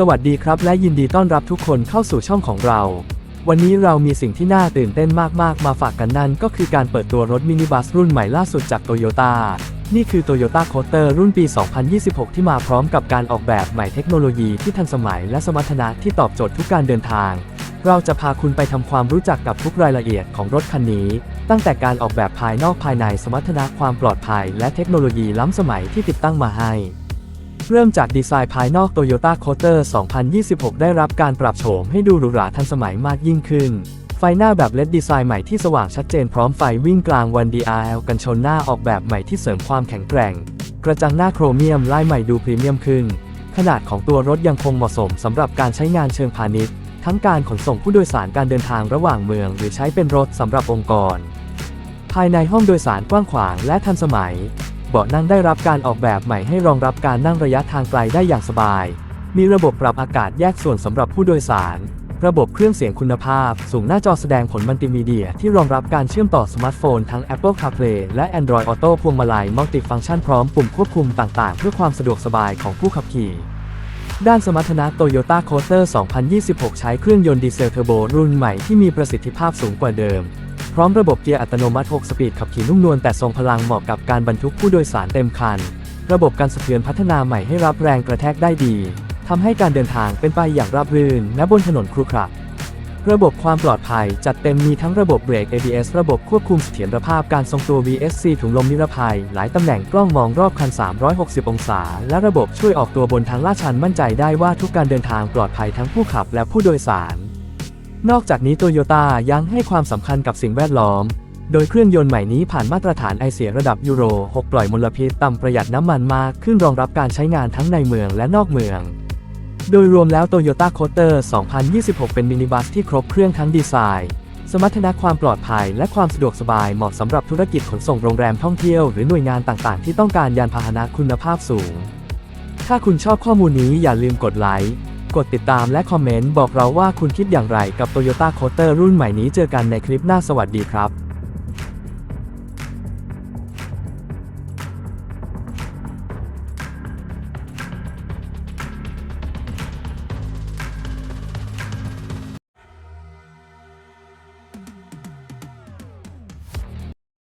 สวัสดีครับ และยินดีต้อนรับทุกคนเข้าสู่ช่องของเรา วันนี้เรามีสิ่งที่น่าตื่นเต้นมาก ๆ มาฝากกันนั่นก็คือการเปิดตัวรถมินิบัสรุ่นใหม่ล่าสุดจากโตโยต้านี่คือ Toyota c o a s t e r รุ่นปี 2026 ที่มาพร้อมกับการออกแบบใหม่เทคโนโลยีที่ทันสมัยและสมรรถนะที่ตอบโจทย์ทุกการเดินทาง เราจะพาคุณไปทำความรู้จักกับทุกรายละเอียดของรถคันนี้ ตั้งแต่การออกแบบภายนอกภายในสมรรถนะความปลอดภัย และเทคโนโลยีล้ำสมัยที่ติดตั้งมาให้ เริ่มจากดีไซน์ภายนอก Toyota c o a s t e r 2026 ได้รับการปรับโฉมให้ดูหรูหราทันสมัยมากยิ่งขึ้น ไฟหน้าแบบ LED ดีไซน์ใหม่ที่สว่างชัดเจนพร้อมไฟวิ่งกลางวัน DRL กันชนหน้าออกแบบใหม่ที่เสริมความแข็งแกร่ง กระจังหน้าโครเมียมลายใหม่ดูพรีเมียมขึ้น ขนาดของตัวรถยังคงเหมาะสมสำหรับการใช้งานเชิงพาณิชย์ ทั้งการขนส่งผู้โดยสารการเดินทางระหว่างเมือง หรือใช้เป็นรถสำหรับองค์กร ภายในห้องโดยสารกว้างขวางและทันสมัย เบาะนั่งได้รับการออกแบบใหม่ให้รองรับการนั่งระยะทางไกลได้อย่างสบาย มีระบบปรับอากาศแยกส่วนสำหรับผู้โดยสาร ระบบเครื่องเสียงคุณภาพ สูงหน้าจอแสดงผลมัลติมีเดีย ที่รองรับการเชื่อมต่อสมาร์ทโฟนทั้ง Apple CarPlay และ Android Auto พวงมาลัยมัลติฟังก์ชันพร้อมปุ่มควบคุมต่างๆ เพื่อความสะดวกสบายของผู้ขับขี่ด้านสมรรถนะ Toyota c o a s t e r 2026 ใช้เครื่องยนต์ดีเซลเทอร์โบรุ่นใหม่ที่มีประสิทธิภาพสูงกว่าเดิม พร้อมระบบเกียร์อัตโนมัติ 6 สปีดขับขี่นุ่มนวลแต่ทรงพลังเหมาะกับการบรรทุกผู้โดยสารเต็มคัน ระบบการสะเทือนพัฒนาใหม่ให้รับแรงกระแทกได้ดีทำให้การเดินทางเป็นไปอย่างราบรื่นและบนถนนครุขระระบบความปลอดภัยจัดเต็มมีทั้งระบบเบรก ABS ระบบควบคุมเสถียรภาพการทรงตัว VSC ถุงลมนิรภัย หลายตำแหน่งกล้องมองรอบคัน 360 องศา และระบบช่วยออกตัวบนทางลาดชันมั่นใจได้ว่าทุกการเดินทางปลอดภัยทั้งผู้ขับและผู้โดยสาร นอกจากนี้โตโยต้ายังให้ความสำคัญกับสิ่งแวดล้อม โดยเครื่องยนต์ใหม่นี้ผ่านมาตรฐานไอเสียระดับยูโร 6 ปล่อยมลพิษต่ำประหยัดน้ำมันมากขึ้นรองรับการใช้งานทั้งในเมืองและนอกเมือง โดยรวมแล้ว Toyota c o a s t e r 2026 เป็นมินิบัสที่ครบเครื่องทั้งดีไซน์ สมรรถนะความปลอดภัยและความสะดวกสบายเหมาะสำหรับธุรกิจขนส่งโรงแรมท่องเที่ยวหรือหน่วยงานต่างๆ ที่ต้องการยานพาหนะคุณภาพสูง ถ้าคุณชอบข้อมูลนี้อย่าลืมกดไลค์ กดติดตามและคอมเมนต์บอกเราว่าคุณคิดอย่างไรกับ Toyota c o a s t e r รุ่นใหม่นี้เจอกันในคลิปหน้าสวัสดีครับ